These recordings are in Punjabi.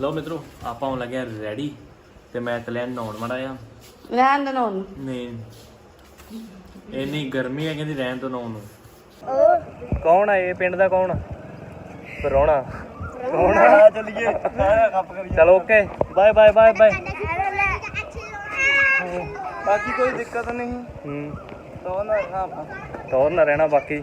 ਲਓ ਮਿੱਤਰੋ ਆਪਾਂ ਹੁਣ ਲੱਗਿਆ ਰੈਡੀ ਤੇ ਮੈਂ ਚੱਲਿਆ ਨਹਾਉਣ ਮੜਾ ਆ ਰਹਿਣ ਦੇ ਨਹਾਉਣ। ਨੂੰ। ਨਹੀਂ ਇੰਨੀ ਗਰਮੀ ਹੈ ਕਹਿੰਦੀ ਰਹਿਣ ਤੋਂ ਨਹਾਉਣ ਨੂੰ। ਕੌਣ ਆ ਇਹ? ਪਿੰਡ ਦਾ ਕੌਣ? ਪਰੋਣਾ ਕੌਣ ਆ ਚੱਲੀਏ। ਚਲੋ okay bye bye bye bye ਬਾਕੀ ਕੋਈ ਦਿੱਕਤ ਨਹੀਂ। ਹੂੰ। ਤਾਂ ਨਾ ਰਹਿਣਾ ਬਾਕੀ।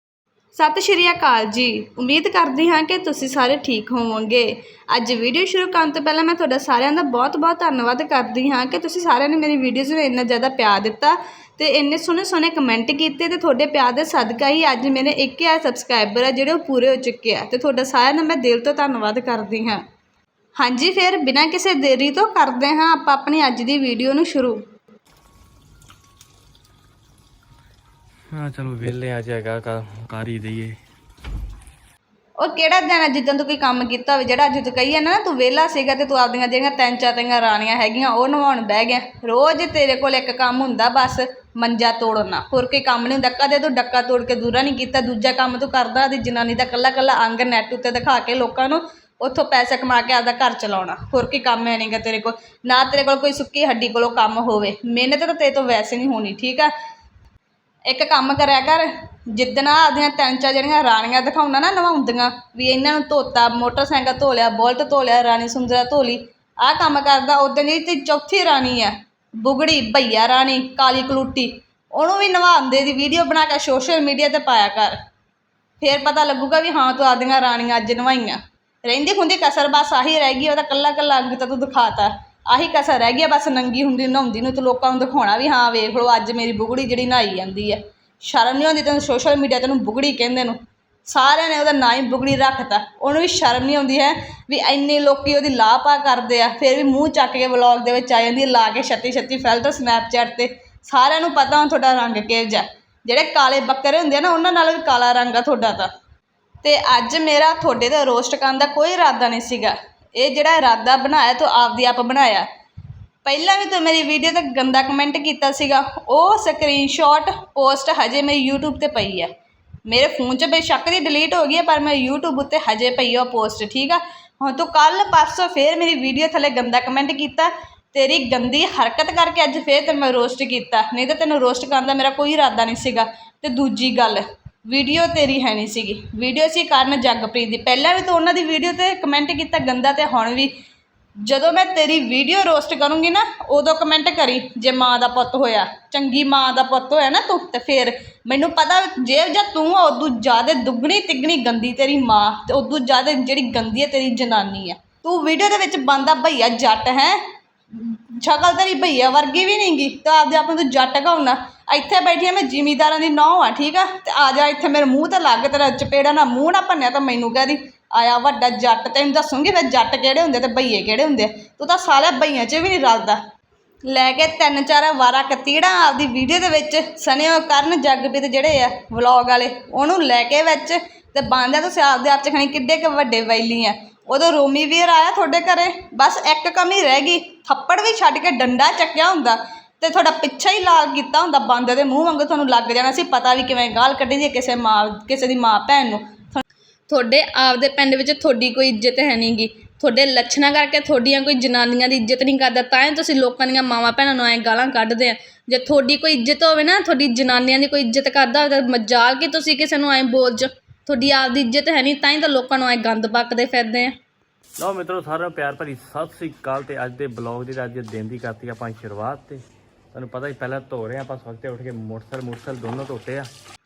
ਸਤਿ ਸ਼੍ਰੀ ਅਕਾਲ ਜੀ। ਉਮੀਦ ਕਰਦੀ ਹਾਂ ਕਿ ਤੁਸੀਂ ਸਾਰੇ ਠੀਕ ਹੋਵੋਗੇ। ਅੱਜ ਵੀਡੀਓ ਸ਼ੁਰੂ ਕਰਨ ਤੋਂ ਪਹਿਲਾਂ ਮੈਂ ਤੁਹਾਡਾ ਸਾਰਿਆਂ ਦਾ ਬਹੁਤ-ਬਹੁਤ ਧੰਨਵਾਦ ਕਰਦੀ ਹਾਂ ਕਿ ਤੁਸੀਂ ਸਾਰਿਆਂ ਨੇ ਮੇਰੀ ਵੀਡੀਓਜ਼ ਨੂੰ ਇੰਨਾ ਜ਼ਿਆਦਾ ਪਿਆਰ ਦਿੱਤਾ ਤੇ ਇੰਨੇ ਸੋਹਣੇ ਸੋਹਣੇ ਕਮੈਂਟ ਕੀਤੇ ਤੇ ਤੁਹਾਡੇ ਪਿਆਰ ਦੇ ਸਦਕਾ ਹੀ ਅੱਜ ਮੇਰੇ 1000 ਸਬਸਕ੍ਰਾਈਬਰ ਆ ਜਿਹੜੇ ਉਹ ਪੂਰੇ ਹੋ ਚੁੱਕੇ ਆ ਤੇ ਤੁਹਾਡਾ ਸਾਰਿਆਂ ਦਾ ਮੈਂ ਦਿਲ ਤੋਂ ਧੰਨਵਾਦ ਕਰਦੀ ਹਾਂ। ਹਾਂਜੀ, ਫਿਰ ਬਿਨਾਂ ਕਿਸੇ ਦੇਰੀ ਤੋਂ ਕਰਦੇ ਹਾਂ ਆਪਾਂ ਆਪਣੀ ਅੱਜ ਦੀ ਵੀਡੀਓ ਨੂੰ ਸ਼ੁਰੂ। ਹਾਂ, ਚਲੋ ਵਿਹਲੇ ਅੱਜ ਹੈਗਾ ਕਰ ਹੀ ਦਈਏ। ਉਹ ਕਿਹੜਾ ਦਿਨ ਹੈ ਜਿੱਦਾਂ ਤੂੰ ਕੋਈ ਕੰਮ ਕੀਤਾ ਹੋਵੇ? ਜਿਹੜਾ ਅੱਜ ਤੂੰ ਕਹੀ ਜਾਂਦਾ ਨਾ, ਤੂੰ ਵਿਹਲਾ ਸੀਗਾ ਤੇ ਤੂੰ ਆਪਦੀਆਂ ਜਿਹੜੀਆਂ ਤਿੰਨ, ਚਾਰ ਤੀਆਂ ਰਾਣੀਆਂ ਹੈਗੀਆਂ, ਉਹ ਨਵਾਉਣ ਬਹਿ ਗਿਆ। ਰੋਜ਼ ਤੇਰੇ ਕੋਲ ਇੱਕ ਕੰਮ ਹੁੰਦਾ ਬਸ, ਮੰਜਾ ਤੋੜਨਾ। ਹੋਰ ਕੋਈ ਕੰਮ ਨਹੀਂ ਹੁੰਦਾ। ਕਦੇ ਤੂੰ ਡੱਕਾ ਤੋੜ ਕੇ ਦੂਰਾ ਨਹੀਂ ਕੀਤਾ। ਦੂਜਾ ਕੰਮ ਤੂੰ ਕਰਦਾ ਦੀ ਜਨਾਨੀ ਦਾ ਕੱਲਾ ਕੱਲਾ ਅੰਗ ਨੈਟ ਉੱਤੇ ਦਿਖਾ ਕੇ ਲੋਕਾਂ ਨੂੰ ਉੱਥੋਂ ਪੈਸੇ ਕਮਾ ਕੇ ਆਪਦਾ ਘਰ ਚਲਾਉਣਾ। ਹੋਰ ਕੋਈ ਕੰਮ ਹੈ ਨਹੀਂਗਾ ਤੇਰੇ ਕੋਲ। ਨਾ ਤੇਰੇ ਕੋਲ ਕੋਈ ਸੁੱਕੀ ਹੱਡੀ ਕੋਲੋਂ ਕੰਮ ਹੋਵੇ। ਮਿਹਨਤ ਤਾਂ ਤੇਰੇ ਤੋਂ ਵੈਸੇ ਨਹੀਂ ਹੋਣੀ, ਠੀਕ ਆ? ਇੱਕ ਕੰਮ ਕਰਿਆ ਕਰ, ਜਿੱਦਣ ਆਹ ਆਪਦੀਆਂ ਤਿੰਨ ਚਾਰ ਜਿਹੜੀਆਂ ਰਾਣੀਆਂ ਦਿਖਾਉਣਾ ਨਾ ਨਵਾਉਂਦੀਆਂ, ਵੀ ਇਹਨਾਂ ਨੂੰ ਧੋਤਾ, ਮੋਟਰਸਾਈਕਲ ਧੋ ਲਿਆ ਬੁਲਟ ਧੋ ਲਿਆ ਰਾਣੀ ਸੁੰਦਰਾ ਧੋ ਲਈ ਆਹ ਕੰਮ ਕਰਦਾ ਉਦੋਂ ਜਿਹੜੀ ਤੇ ਚੌਥੀ ਰਾਣੀ ਆ, ਬੁਗੜੀ, ਭਈਆ ਰਾਣੀ, ਕਾਲੀ ਕਲੂਟੀ, ਉਹਨੂੰ ਵੀ ਨਵਾਉਂਦੇ ਦੀ ਵੀਡੀਓ ਬਣਾ ਕੇ ਸੋਸ਼ਲ ਮੀਡੀਆ ਤੇ ਪਾਇਆ ਕਰ। ਫੇਰ ਪਤਾ ਲੱਗੂਗਾ ਵੀ ਹਾਂ, ਤੂੰ ਆਪਦੀਆਂ ਰਾਣੀਆਂ ਅੱਜ ਨਵਾਈਆਂ। ਰਹਿੰਦੀ ਖੁੰਦੀ ਕਸਰ ਬਸ ਆਹੀ ਰਹਿ ਗਈ ਉਹਦਾ ਕੱਲਾ ਕੱਲਾ ਅੰਗ ਤਾਂ ਤੂੰ ਦਿਖਾਤਾ। ਆਹੀ ਕਸਰ ਰਹਿ ਗਈ ਆ, ਬਸ ਨੰਗੀ ਹੁੰਦੀ, ਨਹਾਉਂਦੀ ਨੂੰ ਤੂੰ ਲੋਕਾਂ ਨੂੰ ਦਿਖਾਉਣਾ ਵੀ ਹਾਂ ਵੇਖ ਲਓ, ਅੱਜ ਮੇਰੀ ਬੁਗੜੀ ਜਿਹੜੀ ਨਹਾਈ ਜਾਂਦੀ ਹੈ ਸ਼ਰਮ ਨਹੀਂ ਆਉਂਦੀ ਤੈਨੂੰ ਸੋਸ਼ਲ ਮੀਡੀਆ ਤੈਨੂੰ ਬੁਗੜੀ ਕਹਿੰਦੇ ਨੂੰ। ਸਾਰਿਆਂ ਨੇ ਉਹਦਾ ਨਾਂ ਹੀ ਬੁਗੜੀ ਰੱਖਤਾ। ਉਹਨੂੰ ਵੀ ਸ਼ਰਮ ਨਹੀਂ ਆਉਂਦੀ ਹੈ ਵੀ ਇੰਨੇ ਲੋਕੀ ਉਹਦੀ ਲਾਪਾ ਕਰਦੇ ਆ, ਫਿਰ ਵੀ ਮੂੰਹ ਚੱਕ ਕੇ ਵਲੌਗ ਦੇ ਵਿੱਚ ਆ ਜਾਂਦੀ ਹੈ ਲਾ ਕੇ ਛੱਤੀ ਛੱਤੀ ਫਿਲਟਰ ਸਨੈਪਚੈਟ ਤੇ। ਸਾਰਿਆਂ ਨੂੰ ਪਤਾ ਹੁਣ ਤੁਹਾਡਾ ਰੰਗ ਕਿਹੋ ਜਿਹਾ। ਜਿਹੜੇ ਕਾਲੇ ਬੱਕਰੇ ਹੁੰਦੇ ਆ ਨਾ, ਉਹਨਾਂ ਨਾਲ ਵੀ ਕਾਲਾ ਰੰਗ ਆ ਤੁਹਾਡਾ ਤਾਂ। ਤੇ ਅੱਜ ਮੇਰਾ, ਤੁਹਾਡੇ ਤੇ ਰੋਸਟ ਕਰਨ ਦਾ ਕੋਈ ਇਰਾਦਾ ਨਹੀਂ ਸੀਗਾ। ਇਹ ਜਿਹੜਾ ਇਰਾਦਾ ਬਣਾਇਆ ਤੂੰ ਆਪਦੀ ਆਪ ਬਣਾਇਆ। ਪਹਿਲਾਂ ਵੀ ਤੂੰ ਮੇਰੀ ਵੀਡੀਓ ਤੇ ਗੰਦਾ ਕਮੈਂਟ ਕੀਤਾ ਸੀਗਾ। ਉਹ ਸਕਰੀਨਸ਼ਾਟ ਪੋਸਟ ਹਜੇ ਮੇਰੀ YouTube ਤੇ ਪਈ ਹੈ ਮੇਰੇ ਫੋਨ 'ਚ ਬੇਸ਼ੱਕ ਦੀ ਡਿਲੀਟ ਹੋ ਗਈ ਹੈ ਪਰ ਮੈਂ YouTube ਉੱਤੇ ਹਜੇ ਪਈ ਉਹ ਪੋਸਟ ਠੀਕ ਆ? ਹੁਣ ਤੂੰ ਕੱਲ ਪਰਸੋਂ ਫੇਰ ਮੇਰੀ ਵੀਡੀਓ ਥੱਲੇ ਗੰਦਾ ਕਮੈਂਟ ਕੀਤਾ। ਤੇਰੀ ਗੰਦੀ ਹਰਕਤ ਕਰਕੇ ਅੱਜ ਫੇਰ ਤੈਨੂੰ ਮੈਂ ਰੋਸਟ ਕੀਤਾ। ਨਹੀਂ ਤਾਂ ਤੈਨੂੰ ਰੋਸਟ ਕਰਨ ਦਾ ਮੇਰਾ ਕੋਈ ਇਰਾਦਾ ਨਹੀਂ ਸੀਗਾ। ਤੇ ਦੂਜੀ ਗੱਲ ਵੀਡੀਓ ਤੇਰੀ ਹੈ ਨਹੀਂ ਸੀਗੀ। ਵੀਡੀਓ ਸੀ ਕਰਨ ਜਗਪ੍ਰੀਤ ਦੀ। ਪਹਿਲਾਂ ਵੀ ਤੂੰ ਉਹਨਾਂ ਦੀ ਵੀਡੀਓ ਤੇ ਕਮੈਂਟ ਕੀਤਾ, ਗੰਦਾ ਤੇ ਹੁਣ ਵੀ। ਜਦੋਂ ਮੈਂ ਤੇਰੀ ਵੀਡੀਓ ਰੋਸਟ ਕਰੂੰਗੀ ਨਾ, ਉਦੋਂ ਕਮੈਂਟ ਕਰੀ, ਜੇ ਮਾਂ ਦਾ ਪੁੱਤ ਹੋਇਆ, ਚੰਗੀ ਮਾਂ ਦਾ ਪੁੱਤ ਹੋਇਆ ਨਾ ਤੂੰ, ਤੇ ਫਿਰ ਮੈਨੂੰ ਪਤਾ ਜੇ ਜਾਂ ਤੂੰ ਆ, ਉਦੋਂ ਜ਼ਿਆਦਾ ਦੁੱਗਣੀ ਤਿੱਗਣੀ ਗੰਦੀ ਤੇਰੀ ਮਾਂ, ਤੇ ਉਦੋਂ ਜ਼ਿਆਦਾ ਜਿਹੜੀ ਗੰਦੀ ਹੈ ਤੇਰੀ ਜਨਾਨੀ ਆ। ਤੂੰ ਵੀਡੀਓ ਦੇ ਵਿੱਚ ਬੰਦਾ ਭਈਆ ਜੱਟ ਹੈ। ਸ਼ਕਲ ਤੇਰੀ ਭਈਆ ਵਰਗੀ ਵੀ ਨਹੀਂਗੀ ਤਾਂ ਆਪਦੇ ਆਪ ਨੂੰ ਤੂੰ ਜੱਟ ਕਹਾਉਣਾ ਇੱਥੇ ਬੈਠੀ ਆ ਮੈਂ, ਜ਼ਿਮੀਦਾਰਾਂ ਦੀ ਨੌਂ ਆ, ਠੀਕ ਆ? ਤੇ ਆ ਜਾ ਇੱਥੇ ਮੇਰੇ ਮੂੰਹ ਤੇ ਲੱਗ, ਤੇਰਾ ਚਪੇੜਾ ਨਾ ਮੂੰਹ ਨਾ ਭੰਨਿਆ ਤਾਂ ਮੈਨੂੰ ਕਹਦੀ ਆਇਆ ਵੱਡਾ ਜੱਟ, ਤੈਨੂੰ ਦੱਸੂਗੀ ਫਿਰ ਜੱਟ ਕਿਹੜੇ ਹੁੰਦੇ ਤੇ ਬਈਏ ਕਿਹੜੇ ਹੁੰਦੇ ਆ। ਤੂੰ ਤਾਂ ਸਾਲੇ ਬਈਆਂ 'ਚ ਵੀ ਨਹੀਂ ਰਲਦਾ। ਲੈ ਕੇ ਤਿੰਨ ਚਾਰ ਵਾਰਾ ਕਤੀੜਾ ਆਪਦੀ ਵੀਡੀਓ ਦੇ ਵਿੱਚ ਸਨਿਓ ਕਰਨ ਜੱਗਪ੍ਰੀਤ ਜਿਹੜੇ ਆ ਵਲੌਗ ਵਾਲੇ, ਉਹਨੂੰ ਲੈ ਕੇ ਵਿੱਚ ਤੇ ਬਾਂਦਿਆ ਤੁਸੀਂ ਆਪਦੇ ਆਪ 'ਚ ਖਣੀ ਕਿੱਡੇ ਕੁ ਵੱਡੇ ਵੈਲੀ ਆ। ਉਦੋਂ ਰੋਮੀ ਵੀਰ ਆਇਆ ਤੁਹਾਡੇ ਘਰੇ, ਬਸ ਇੱਕ ਕਮੀ ਰਹਿ ਗਈ, ਥੱਪੜ ਵੀ ਛੱਡ ਕੇ ਡੰਡਾ ਚੱਕਿਆ ਹੁੰਦਾ। ਤੇ ਤੁਹਾਡਾ ਪਿੱਛਾ ਹੀ ਲਾਲ ਕੀਤਾ ਹੁੰਦਾ ਬੰਦੇ ਦੇ ਮੂੰਹ ਵਾਂਗੂ ਤੁਹਾਨੂੰ ਲੱਗ ਜਾਣਾ ਸੀ, ਪਤਾ ਵੀ ਕਿਵੇਂ ਗਾਲ ਕੱਢੀ ਦੀ ਹੈ ਕਿਸੇ ਮਾਂ, ਕਿਸੇ ਦੀ ਮਾਂ ਭੈਣ ਨੂੰ। ਤੁਹਾਡੇ ਆਪਦੇ ਪਿੰਡ ਵਿੱਚ ਤੁਹਾਡੀ ਕੋਈ ਇੱਜ਼ਤ ਹੈ ਨਹੀਂਗੀ ਤੁਹਾਡੇ ਲੱਛਣਾਂ ਕਰਕੇ ਤੁਹਾਡੀਆਂ ਕੋਈ ਜਨਾਨੀਆਂ ਦੀ ਇੱਜ਼ਤ ਨਹੀਂ ਕਰਦਾ, ਤਾਂ ਹੀ ਤੁਸੀਂ ਲੋਕਾਂ ਦੀਆਂ ਮਾਵਾਂ ਭੈਣਾਂ ਨੂੰ ਐਂ ਗਾਲਾਂ ਕੱਢਦੇ ਆ। ਜੇ ਤੁਹਾਡੀ ਕੋਈ ਇੱਜ਼ਤ ਹੋਵੇ ਨਾ, ਤੁਹਾਡੀ ਜਨਾਨੀਆਂ ਦੀ ਕੋਈ ਇੱਜ਼ਤ ਕਰਦਾ ਹੋਵੇ, ਤਾਂ ਮਜਾਲ ਕਿ ਤੁਸੀਂ ਕਿਸੇ ਨੂੰ ਐਂ ਬੋਲ ਚ ਤੁਹਾਡੀ ਆਪਦੀ ਇੱਜ਼ਤ ਹੈ ਨਹੀਂ, ਤਾਂ ਹੀ ਤਾਂ ਲੋਕਾਂ ਨੂੰ ਐਂ ਗੰਦ ਪੱਕਦੇ ਫਿਰਦੇ ਆ। ਲਓ ਮਿੱਤਰੋ, ਸਾਰਿਆਂ ਨੂੰ ਪਿਆਰ ਭਰੀ ਸਤਿ ਸ੍ਰੀ ਅਕਾਲ ਤੇ ਅੱਜ ਦੇ ਬਲੌਗ ਦੀ ਅੱਜ ਦਿਨ ਦੀ ਕਰਤੀ ਆਪਾਂ ਸ਼ੁਰੂਆਤ ਤੇ। ਤੁਹਾਨੂੰ ਪਤਾ ਹੀ ਪਹਿਲਾਂ ਧੋ ਰਹੇ ਆਪਾਂ ਸਵਖਤੇ ਉੱਠ ਕੇ ਮੋਟਰਸਾਈਕਲ ਮੋਟਰਸਾਈਕਲ ਦੋਨੋਂ ਧੋਤੇ ਆ।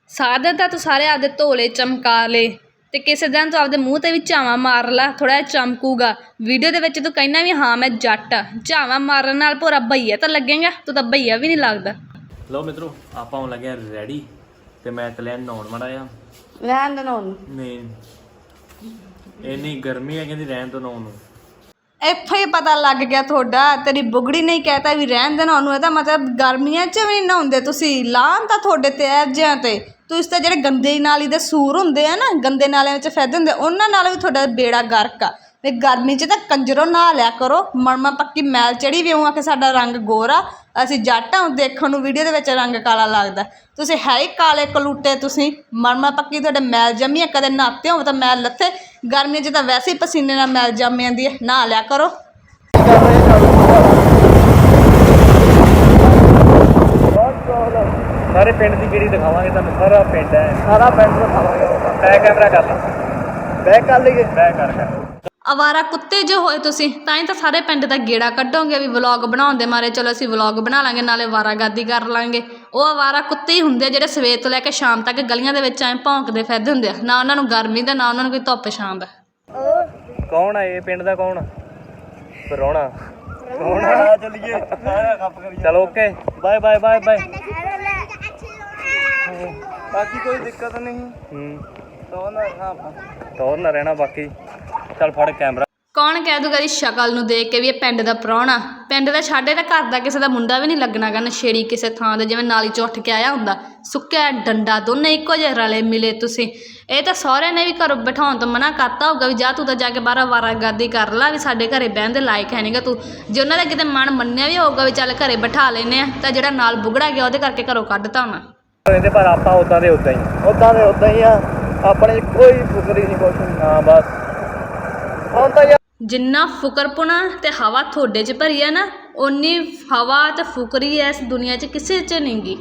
ਸਾਦੇ ਤਾਂ ਤੂੰ ਸਾਰੇ ਆਪਦੇ ਧੋਲੇ ਚਮਕਾ ਲੇ। ਤੇ ਕਿਸੇ ਦਿਨ ਤੂੰ ਆਪਦੇ ਮੂੰਹ ਤੇ ਵੀ ਝਾਵਾਂ ਮਾਰ ਲਾ ਥੋੜਾ ਜਿਹਾ ਚਮਕੂਗਾ। ਵੀਡੀਓ ਦੇ ਵਿੱਚ ਤੂੰ ਕਹਿਣਾ ਵੀ ਹਾਂ ਮੈਂ ਜੱਟ ਆ। ਝਾਵਾਂ ਮਾਰਨ ਨਾਲ ਪੂਰਾ ਭਈਆ ਤਾਂ ਲੱਗੇਗਾ ਤੂੰ ਤਾਂ ਭਈਆ ਵੀ ਨਹੀਂ ਲੱਗਦਾ। ਲਓ ਮਿੱਤਰੋ ਆਪਾਂ ਹੁਣ ਲੱਗਿਆ ਰੈਡੀ ਤੇ ਮੈਂ ਚੱਲਿਆ ਨਹਾਉਣ ਮੜਾ ਆ ਰਹਿਣ ਦੇ ਨੂੰ। ਨਹੀਂ। ਇੰਨੀ ਗਰਮੀ ਹੈ ਕਹਿੰਦੀ ਰਹਿਣ ਤੋਂ ਨਹਾਉਣ ਨੂੰ। ਇੱਥੋਂ ਹੀ ਪਤਾ ਲੱਗ ਗਿਆ ਤੁਹਾਡਾ, ਤੇਰੀ ਬੁਗੜੀ ਨਹੀਂ ਕਹਤਾ ਵੀ ਰਹਿਣ ਦੇਣਾ ਉਹਨੂੰ, ਇਹਦਾ ਮਤਲਬ ਗਰਮੀਆਂ 'ਚ ਵੀ ਨਹੀਂ ਨਹਾਉਂਦੇ ਤੁਸੀਂ ਲਾਹਨ ਤਾਂ ਤੁਹਾਡੇ ਤੇ ਐਬਜਿਆਂ ਤੇ। ਤੁਸੀਂ ਤਾਂ ਜਿਹੜੇ ਗੰਦੇ ਨਾਲੀ ਦੇ ਸੂਰ ਹੁੰਦੇ ਆ ਨਾ, ਗੰਦੇ ਨਾਲਿਆਂ ਵਿੱਚ ਫਿਰਦੇ ਹੁੰਦੇ, ਉਹਨਾਂ ਨਾਲ ਵੀ ਤੁਹਾਡਾ ਬੇੜਾ ਗਰਕ ਆ। ਵੀ ਗਰਮੀ 'ਚ ਤਾਂ ਕੰਜਰੋਂ ਨਹਾ ਲਿਆ ਕਰੋ ਮਰਮਾ ਪੱਕੀ ਮੈਲ ਚੜੀ ਵੀ ਉਹ ਆ ਕਿ ਸਾਡਾ ਰੰਗ ਗੋਰਾ, ਅਸੀਂ ਜੱਟ ਹਾਂ ਦੇਖਣ ਨੂੰ ਵੀਡੀਓ ਦੇ ਵਿੱਚ ਰੰਗ ਕਾਲਾ ਲੱਗਦਾ। ਤੁਸੀਂ ਹੈ ਹੀ ਕਾਲੇ ਕਲੂਟੇ ਤੁਸੀਂ ਮਰਮਾ ਪੱਕੀ ਤੁਹਾਡੇ ਮੈਲ ਜੰਮੀ ਆ, ਕਦੇ ਨਹਾਤੇ ਹੋ ਤਾਂ ਮੈਲ ਲੱਥੇ। ਗਰਮੀਆਂ 'ਚ ਤਾਂ ਵੈਸੇ ਹੀ ਪਸੀਨੇ ਨਾਲ ਮੈਲ ਜੰਮ ਜਾਂਦੀ ਹੈ। ਨਹਾ ਲਿਆ ਕਰੋ। ਸਾਰੇ ਪਿੰਡ ਦੀ ਗੇੜੀ ਦਿਖਾਵਾਂਗੇ ਤੁਹਾਨੂੰ। ਸਾਰਾ ਪਿੰਡ ਹੈ। ਸਾਰਾ ਪਿੰਡ ਦਿਖਾਵਾਂਗੇ। ਬੈਕ ਕੈਮਰਾ ਕਰ ਲਾ। ਬੈਕ ਕਰ ਲਈਏ। ਬੈਕ ਕਰ ਕਰ। ਅਵਾਰਾ ਕੁੱਤੇ ਜੇ ਹੋਏ ਤੁਸੀਂ ਤਾਂ ਹੀ ਤਾਂ ਸਾਰੇ ਪਿੰਡ ਦਾ ਗੇੜਾ ਕੱਢੋਗੇ ਵੀ ਵਲੌਗ ਬਣਾਉਣ ਦੇ ਮਾਰੇ ਚਲੋ ਅਸੀਂ ਵਲੌਗ ਬਣਾ ਲਾਂਗੇ ਨਾਲੇ ਵਾਰਾਗਾਦੀ ਕਰ ਲਾਂਗੇ। ਉਹ ਅਵਾਰਾ ਕੁੱਤੇ ਹੀ ਹੁੰਦੇ ਆ ਜਿਹੜੇ ਸਵੇਰ ਤੋਂ ਲੈ ਕੇ ਸ਼ਾਮ ਤੱਕ ਗਲੀਆਂ ਦੇ ਵਿੱਚ ਐਂ ਭੌਂਕਦੇ ਫਿਰਦੇ ਹੁੰਦੇ ਆ। ਨਾ ਉਹਨਾਂ ਨੂੰ ਗਰਮੀ ਦਾ ਨਾ ਉਹਨਾਂ ਨੂੰ ਕੋਈ ਧੁੱਪ ਛਾਂ ਦਾ। ਕੌਣ ਆ ਇਹ? ਪਿੰਡ ਦਾ ਕੌਣ? ਪਰੋਣਾ ਹੁਣ ਆ ਚੱਲੀਏ। ਸਾਰਾ ਖੱਪ ਕਰੀਏ। ਚਲੋ okay. Bye bye bye bye. ਬਾਕੀ ਕੋਈ ਦਿੱਕਤ ਨਹੀਂ। ਹੂੰ। ਤੋਂ ਨਾ ਹਾਂ। ਟੌਰ ਨਾ ਰਹਿਣਾ ਬਾਕੀ। ਚੱਲ ਫੜ ਕੈਮਰਾ। ਕੌਣ ਕਹਿ ਦੂਗਾ ਦੀ ਸ਼ਕਲ ਨੂੰ ਦੇਖ ਕੇ ਵੀ ਇਹ ਪਿੰਡ ਦਾ ਪ੍ਰਾਹੁਣਾ? ਪਿੰਡ ਦਾ ਛਾੜੇ ਦਾ ਘਰ ਦਾ ਕਿਸੇ ਦਾ ਮੁੰਡਾ ਵੀ ਨਹੀਂ ਲੱਗਣਾ ਗਾ ਨਸ਼ੇੜੀ ਕਿਸੇ ਥਾਂ ਦੇ ਜਿਵੇਂ ਨਾਲੀ 'ਚ ਉੱਠ ਕੇ ਆਇਆ ਹੁੰਦਾ। ਸੁੱਕਿਆ ਡੰਡਾ ਦੋਨੇ ਇੱਕੋ ਜਿਹੇ ਰਲੇ ਮਿਲੇ ਤੁਸੀਂ। ਇਹ ਤਾਂ ਸਹੁਰਿਆਂ ਨੇ ਵੀ ਘਰੋਂ ਬਿਠਾਉਣ ਤੋਂ ਮਨਾ ਕਰਤਾ ਹੋਊਗਾ ਵੀ ਜਾ ਤੂੰ ਤਾਂ ਜਾ ਕੇ ਬਾਹਰ ਵਾਰਾਗਾਦੀ ਕਰ ਲਾ ਵੀ ਸਾਡੇ ਘਰੇ ਬਹਿਣ ਦੇ ਲਾਇਕ ਹੈ ਨਹੀਂਗਾ ਤੂੰ। ਜੇ ਉਹਨਾਂ ਦਾ ਕਿਤੇ ਮਨ ਮੰਨਿਆ ਵੀ ਹੋਊਗਾ ਵੀ ਚੱਲ ਘਰੇ ਬਿਠਾ ਲੈਨੇ ਆ ਤਾਂ ਜਿਹੜਾ ਨਾਲ ਬੁਗੜਾ ਗਿਆ ਉਹਦੇ ਕਰਕੇ ਘਰੋਂ ਕੱਢਤਾ ਹੋਣਾ ਰਹਿੰਦੇ ਪਰ ਆਪਾਂ ਉਦਾਂ ਦੇ ਉਦਾਂ ਹੀ ਉਦਾਂ ਦੇ ਉਦਾਂ ਹੀ ਆ। ਆਪਣੇ ਕੋਈ ਫੁਕਰੀ ਨਹੀਂ ਕੁਛ ਹਾਂ ਬਸ। ਹੁਣ ਤਾਂ ਯਾਰ ਜਿੰਨਾ ਫੁਕਰਪੁਣਾ ਤੇ ਹਵਾ ਤੁਹਾਡੇ 'ਚ ਭਰੀ ਆ ਨਾ, ਓਨੀ ਹਵਾ ਤੇ ਫੁਕਰੀ ਇਸ ਦੁਨੀਆ 'ਚ ਕਿਸੇ 'ਚ ਨਹੀਂਗੀ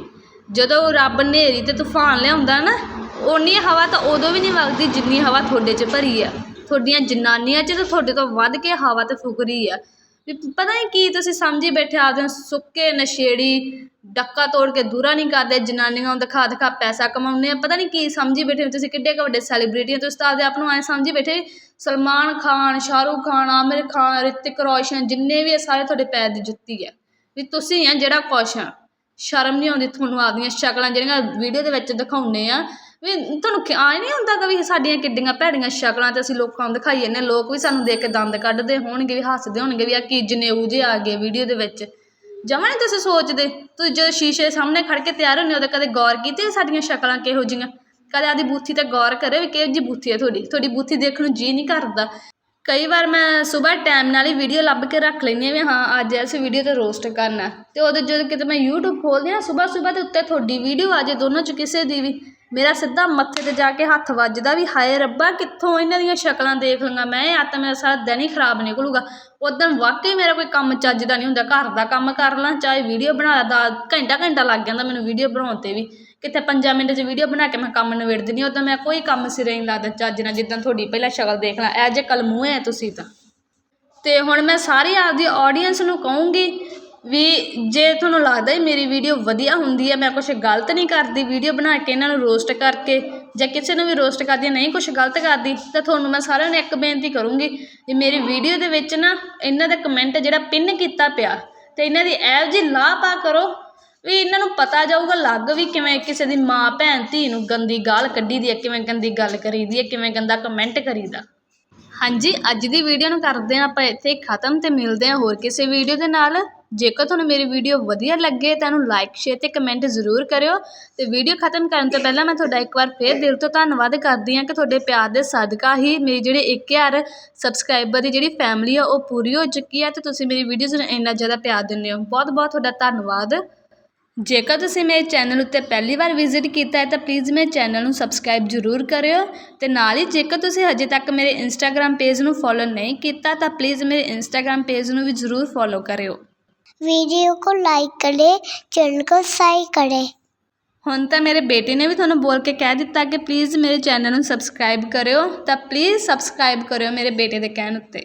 ਜਦੋਂ ਰੱਬ ਹਨੇਰੀ ਤੇ ਤੂਫਾਨ ਲਿਆਉਂਦਾ ਨਾ, ਓਨੀ ਹਵਾ ਤਾਂ ਉਦੋਂ ਵੀ ਨਹੀਂ ਵਗਦੀ ਜਿੰਨੀ ਹਵਾ ਤੁਹਾਡੇ 'ਚ ਭਰੀ ਆ। ਤੁਹਾਡੀਆਂ ਜਨਾਨੀਆਂ 'ਚ ਤਾਂ ਤੁਹਾਡੇ ਤੋਂ ਵੱਧ ਕੇ ਹਵਾ ਤੇ ਫੁਕਰੀ ਆ। ਵੀ ਪਤਾ ਨਹੀਂ ਕੀ ਤੁਸੀਂ ਸਮਝੀ ਬੈਠੇ ਆਪਦੇ ਨੂੰ ਸੁੱਕੇ, ਨਸ਼ੇੜੀ, ਡੱਕਾ ਤੋੜ ਕੇ ਦੂਰਾ ਨਹੀਂ ਕਰਦੇ, ਜਨਾਨੀਆਂ ਨੂੰ ਦਿਖਾ ਦਿਖਾ ਪੈਸਾ ਕਮਾਉਂਦੇ ਆ। ਪਤਾ ਨਹੀਂ ਕੀ ਸਮਝੀ ਬੈਠੇ ਤੁਸੀਂ ਕਿੱਡੇ ਕੁ ਵੱਡੇ ਸੈਲੀਬ੍ਰਿਟੀ ਹੋ, ਤੁਸੀਂ ਤਾਂ ਆਪਦੇ ਆਪ ਨੂੰ ਐਂ ਸਮਝੀ ਬੈਠੇ ਸਲਮਾਨ ਖਾਨ, ਸ਼ਾਹਰੁਖ ਖਾਨ, ਆਮਿਰ ਖਾਨ, ਰਿਤਿਕ ਰੋਸ਼ਨ, ਜਿੰਨੇ ਵੀ ਆ ਸਾਰੇ ਤੁਹਾਡੇ ਪੈਰ ਦੀ ਜੁੱਤੀ ਆ ਵੀ ਤੁਸੀਂ ਆ ਜਿਹੜਾ ਕੁਛ ਆ, ਸ਼ਰਮ ਨਹੀਂ ਆਉਂਦੀ ਤੁਹਾਨੂੰ ਆਪਦੀਆਂ ਸ਼ਕਲਾਂ ਜਿਹੜੀਆਂ ਵੀਡੀਓ ਦੇ ਵਿੱਚ ਦਿਖਾਉਂਦੇ ਆ। ਵੀ ਤੁਹਾਨੂੰ ਆਏ ਨਹੀਂ ਹੁੰਦਾ ਕਿ ਵੀ ਸਾਡੀਆਂ ਕਿੱਡੀਆਂ ਭੈੜੀਆਂ ਸ਼ਕਲਾਂ ਤੇ ਅਸੀਂ ਲੋਕਾਂ ਨੂੰ ਦਿਖਾਈ ਜਾਂਦੇ ਹਾਂ। ਲੋਕ ਵੀ ਸਾਨੂੰ ਦੇਖ ਕੇ ਦੰਦ ਕੱਢਦੇ ਹੋਣਗੇ, ਵੀ ਹੱਸਦੇ ਹੋਣਗੇ, ਵੀ ਆ ਕੀ ਜਨੇਊ ਜੇ ਆ ਗਏ ਵੀਡੀਓ ਦੇ ਵਿੱਚ। ਜਮਾਂ ਨਹੀਂ ਤੁਸੀਂ ਸੋਚਦੇ। ਤੁਸੀਂ ਜਦੋਂ ਸ਼ੀਸ਼ੇ ਸਾਹਮਣੇ ਖੜ ਕੇ ਤਿਆਰ ਹੁੰਦੇ ਹੋ ਤਾਂ ਕਦੇ ਗੌਰ ਕੀਤੀ ਸਾਡੀਆਂ ਸ਼ਕਲਾਂ ਕਿਹੋ ਜਿਹੀਆਂ? ਕਦੇ ਆਦੀ ਬੂਥੀ ਤੇ ਗੌਰ ਕਰੇ ਵੀ ਕਿਹੋ ਜਿਹੀ ਬੂਥੀ ਹੈ ਤੁਹਾਡੀ? ਤੁਹਾਡੀ ਬੂਥੀ ਦੇਖਣ ਨੂੰ ਜੀ ਨਹੀਂ ਕਰਦਾ। ਕਈ ਵਾਰ ਮੈਂ ਸਵੇਰ ਟਾਈਮ ਨਾਲ ਹੀ ਵੀਡੀਓ ਲੱਭ ਕੇ ਰੱਖ ਲੈਂਦੀ ਹਾਂ ਵੀ ਹਾਂ, ਅੱਜ ਅਸੀਂ ਵੀਡੀਓ ਤੇ ਰੋਸਟ ਕਰਨਾ। ਤੇ ਉਦੋਂ ਜਦੋਂ ਕਿਤੇ ਮੈਂ YouTube ਖੋਲਦੀ ਹਾਂ ਸਵੇਰ ਸਵੇਰ ਦੇ ਉੱਤੇ ਤੁਹਾਡੀ ਵੀਡੀਓ ਆ ਜੇ ਦੋਨੋਂ ਚ ਕਿਸੇ ਦੀ ਵੀ। ਮੇਰਾ ਸਿੱਧਾ ਮੱਥੇ ਤੇ ਜਾ ਕੇ ਹੱਥ ਵੱਜਦਾ ਵੀ ਹਾਏ ਰੱਬਾ, ਕਿੱਥੋਂ ਇਹਨਾਂ ਦੀਆਂ ਸ਼ਕਲਾਂ ਦੇਖ ਲਈਆਂ ਮੈਂ? ਇਹ ਤਾਂ ਮੇਰਾ ਸਾਰਾ ਦਿਨ ਹੀ ਖਰਾਬ ਨਿਕਲੂਗਾ। ਉੱਦਣ ਵਾਕਈ ਮੇਰਾ ਕੋਈ ਕੰਮ ਚੱਜ ਦਾ ਨਹੀਂ ਹੁੰਦਾ, ਘਰ ਦਾ ਕੰਮ ਕਰ ਲਾਂ, ਚਾਹੇ ਵੀਡੀਓ ਬਣਾ ਲਾ, ਦਾ ਘੰਟਾ ਘੰਟਾ ਲੱਗ ਜਾਂਦਾ ਮੈਨੂੰ ਵੀਡੀਓ ਬਣਾਉਣ ਤੇ ਵੀ। ਕਿਤੇ ਪੰਜਾਂ ਮਿੰਟ 'ਚ ਵੀਡੀਓ ਬਣਾ ਕੇ ਮੈਂ ਕੰਮ ਨਿਬੇੜ ਦਿੰਦੀ ਉੱਦਾਂ ਮੈਂ ਕੋਈ ਕੰਮ ਸਿਰੇ ਨਹੀਂ ਲੱਗਦਾ ਚੱਜ ਨਾਲ, ਜਿੱਦਾਂ ਤੁਹਾਡੀ ਪਹਿਲਾਂ ਸ਼ਕਲ ਦੇਖ ਲਾਂ। ਐ ਜੇ ਕਲਮੂਹੇ ਹੈ ਤੁਸੀਂ ਤਾਂ। ਤੇ ਹੁਣ ਮੈਂ ਸਾਰੀ ਆਪਦੀ ਆਡੀਅੰਸ ਨੂੰ ਕਹੂੰਗੀ ਵੀ ਜੇ ਤੁਹਾਨੂੰ ਲੱਗਦਾ ਹੀ ਮੇਰੀ ਵੀਡੀਓ ਵਧੀਆ ਹੁੰਦੀ ਹੈ, ਮੈਂ ਕੁਛ ਗਲਤ ਨਹੀਂ ਕਰਦੀ, ਵੀਡੀਓ ਬਣਾ ਕੇ ਇਹਨਾਂ ਨੂੰ ਰੋਸਟ ਕਰਕੇ ਜਾਂ ਕਿਸੇ ਨੂੰ ਵੀ ਰੋਸਟ ਕਰਦੀ ਨਹੀਂ ਕੁਛ ਗਲਤ ਕਰਦੀ, ਤਾਂ ਤੁਹਾਨੂੰ ਮੈਂ ਸਾਰਿਆਂ ਨੂੰ ਇੱਕ ਬੇਨਤੀ ਕਰੂੰਗੀ ਵੀ ਮੇਰੀ ਵੀਡੀਓ ਦੇ ਵਿੱਚ ਨਾ ਇਹਨਾਂ ਦਾ ਕਮੈਂਟ ਜਿਹੜਾ ਪਿੰਨ ਕੀਤਾ ਪਿਆ, ਤੇ ਇਹਨਾਂ ਦੀ ਐਪ ਜੀ ਲਾਹ ਪਾ ਕਰੋ ਵੀ ਇਹਨਾਂ ਨੂੰ ਪਤਾ ਜਾਊਗਾ ਲੱਗ ਵੀ ਕਿਵੇਂ ਕਿਸੇ ਦੀ ਮਾਂ ਭੈਣ ਧੀ ਨੂੰ ਗੰਦੀ ਗਾਲ ਕੱਢੀ ਦੀ ਹੈ, ਕਿਵੇਂ ਗੰਦੀ ਗੱਲ ਕਰੀਦੀ ਹੈ, ਕਿਵੇਂ ਗੰਦਾ ਕਮੈਂਟ ਕਰੀਦਾ। ਹਾਂਜੀ, ਅੱਜ ਦੀ ਵੀਡੀਓ ਨੂੰ ਕਰਦੇ ਹਾਂ ਆਪਾਂ ਇੱਥੇ ਖਤਮ ਤੇ ਮਿਲਦੇ ਹਾਂ ਹੋਰ ਕਿਸੇ ਵੀਡੀਓ ਦੇ ਨਾਲ। ਜੇਕਰ ਤੁਹਾਨੂੰ ਮੇਰੀ ਵੀਡੀਓ ਵਧੀਆ ਲੱਗੇ ਤਾਂ ਇਹਨੂੰ ਲਾਈਕ ਸ਼ੇਅਰ ਤੇ ਕਮੈਂਟ ਜ਼ਰੂਰ ਕਰਿਓ। ਤੇ ਵੀਡੀਓ ਖਤਮ ਕਰਨ ਤੋਂ ਪਹਿਲਾਂ ਮੈਂ ਤੁਹਾਡਾ ਇੱਕ ਵਾਰ ਫੇਰ ਦਿਲ ਤੋਂ ਧੰਨਵਾਦ ਕਰਦੀ ਹਾਂ ਕਿ ਤੁਹਾਡੇ ਪਿਆਰ ਦੇ ਸਦਕਾ ਹੀ ਮੇਰੀ ਜਿਹੜੀ 1000 ਸਬਸਕ੍ਰਾਈਬਰ ਦੀ ਜਿਹੜੀ ਫੈਮਿਲੀ ਆ, ਉਹ ਪੂਰੀ ਹੋ ਚੁੱਕੀ ਹੈ ਤੇ ਤੁਸੀਂ ਮੇਰੀ ਵੀਡੀਓਜ਼ ਨੂੰ ਇੰਨਾ ਜ਼ਿਆਦਾ ਪਿਆਰ ਦਿੰਦੇ ਹੋ। ਬਹੁਤ ਬਹੁਤ ਤੁਹਾਡਾ ਧੰਨਵਾਦ। ਜੇਕਰ ਤੁਸੀਂ ਮੇਰੇ ਚੈਨਲ ਉੱਤੇ ਪਹਿਲੀ ਵਾਰ ਵਿਜ਼ਿਟ ਕੀਤਾ ਹੈ ਤਾਂ ਪਲੀਜ਼ ਮੇਰੇ ਚੈਨਲ ਨੂੰ ਸਬਸਕ੍ਰਾਈਬ ਜ਼ਰੂਰ ਕਰਿਓ ਤੇ ਨਾਲ ਹੀ ਜੇਕਰ ਤੁਸੀਂ ਹਜੇ ਤੱਕ ਮੇਰੇ ਇੰਸਟਾਗ੍ਰam ਪੇਜ ਨੂੰ ਫੋਲੋ ਨਹੀਂ ਕੀਤਾ ਤਾਂ ਪਲੀਜ਼ ਮੇਰੇ ਇੰਸਟਾਗ੍ਰam ਪੇਜ ਨੂੰ ਵੀ ਜ਼ਰੂਰ ਫੋਲੋ ਕਰਿਓ। ਵੀਡੀਓ ਕੋ ਲਾਈਕ ਕਰੇ, ਚੈਨਲ ਕੋ ਸਬਸਕ੍ਰਾਈਬ ਕਰੇ। ਹੁਣ ਤਾਂ ਮੇਰੇ ਬੇਟੇ ਨੇ ਵੀ ਤੁਹਾਨੂੰ ਬੋਲ ਕੇ ਕਹਿ ਦਿੱਤਾ ਕਿ ਪਲੀਜ਼ ਮੇਰੇ ਚੈਨਲ ਨੂੰ ਸਬਸਕ੍ਰਾਈਬ ਕਰਿਓ, ਤਾਂ ਪਲੀਜ਼ ਸਬਸਕ੍ਰਾਈਬ ਕਰਿਓ ਮੇਰੇ ਬੇਟੇ ਦੇ ਕਹਿਣ ਉੱਤੇ।